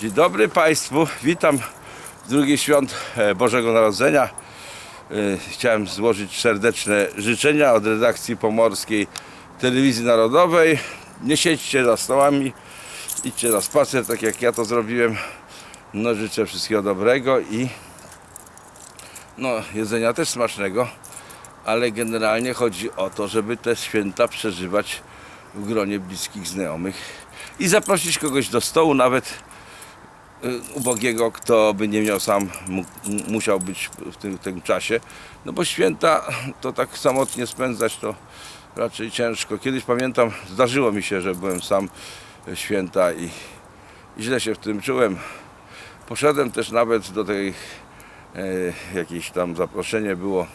Dzień dobry Państwu, witam w drugi świąt e, Bożego Narodzenia. E, Chciałem złożyć serdeczne życzenia od redakcji pomorskiej Telewizji Narodowej. Nie siedźcie za stołami, idźcie na spacer, tak jak ja to zrobiłem. No życzę wszystkiego dobrego i no, jedzenia też smacznego, ale generalnie chodzi o to, żeby te święta przeżywać w gronie bliskich znajomych i zaprosić kogoś do stołu, nawet ubogiego, kto by nie miał sam, mu, musiał być w tym, tym czasie. No bo święta to tak samotnie spędzać to raczej ciężko. Kiedyś pamiętam, zdarzyło mi się, że byłem sam w święta i, i źle się w tym czułem. Poszedłem też nawet do tej e, jakieś tam zaproszenie było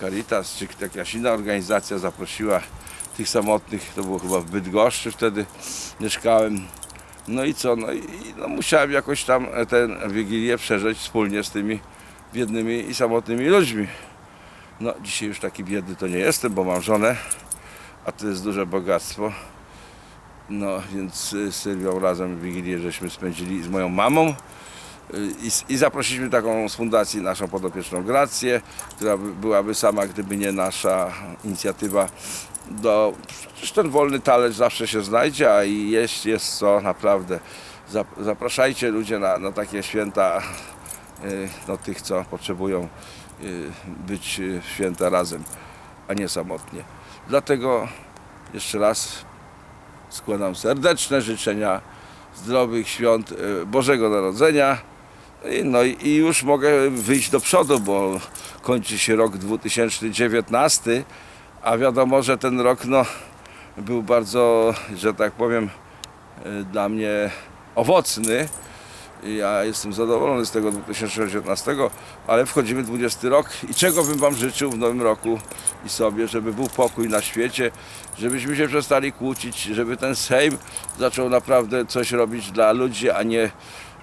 Caritas, czy jakaś inna organizacja zaprosiła tych samotnych, to było chyba w Bydgoszczy wtedy mieszkałem. No i co, no i no musiałem jakoś tam tę Wigilię przeżyć wspólnie z tymi biednymi i samotnymi ludźmi. No dzisiaj już taki biedny to nie jestem, bo mam żonę, a to jest duże bogactwo. No więc z Sylwią razem Wigilię żeśmy spędzili z moją mamą. Y, I, I zaprosiliśmy taką z fundacji naszą podopieczną Grację, która by, byłaby sama, gdyby nie nasza inicjatywa. Do, przecież ten wolny talerz zawsze się znajdzie, a i jeść jest co naprawdę. Zap- Zapraszajcie ludzie na, na takie święta, y, no, tych co potrzebują y, być y, święta razem, a nie samotnie. Dlatego jeszcze raz składam serdeczne życzenia zdrowych świąt Bożego Narodzenia. No i już mogę wyjść do przodu, bo kończy się rok 2019, a wiadomo, że ten rok no, był bardzo, że tak powiem, e, dla mnie owocny. Ja jestem zadowolony z tego 2019, ale wchodzimy w 20 rok i czego bym Wam życzył w nowym roku i sobie, żeby był pokój na świecie, żebyśmy się przestali kłócić, żeby ten Sejm zaczął naprawdę coś robić dla ludzi, a nie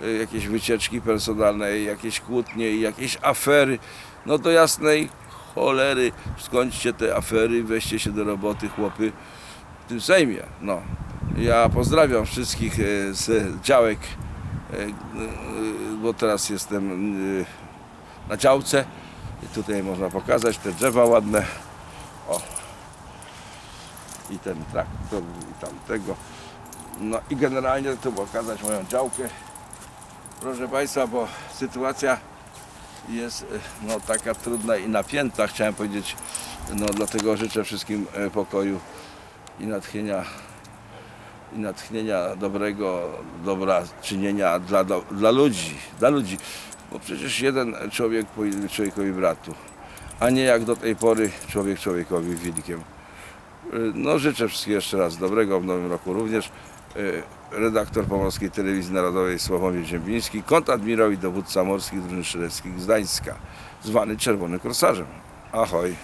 y, jakieś wycieczki personalne, jakieś kłótnie i jakieś afery. No do jasnej cholery, skończcie te afery, weźcie się do roboty, chłopy, w tym Sejmie. No. Ja pozdrawiam wszystkich e, z działek, e, e, bo teraz jestem e, na działce. I tutaj można pokazać te drzewa ładne. O. I ten traktor i tamtego. No i generalnie tu pokazać moją działkę. Proszę Państwa, bo sytuacja jest e, no, taka trudna i napięta, chciałem powiedzieć. No, dlatego życzę wszystkim e, pokoju i natchnienia, i natchnienia dobrego, dobra czynienia dla, do, dla ludzi, dla ludzi. Bo przecież jeden człowiek człowiekowi bratu, a nie jak do tej pory człowiek człowiekowi wilkiem. Y, No życzę wszystkiego jeszcze raz dobrego w nowym roku również. Y, Redaktor Pomorskiej Telewizji Narodowej Sławomir Ziembiński, kontadmirał i dowódca morskich drużyn strzeleckich z Gdańska, zwany Czerwonym Korsarzem. Ahoj!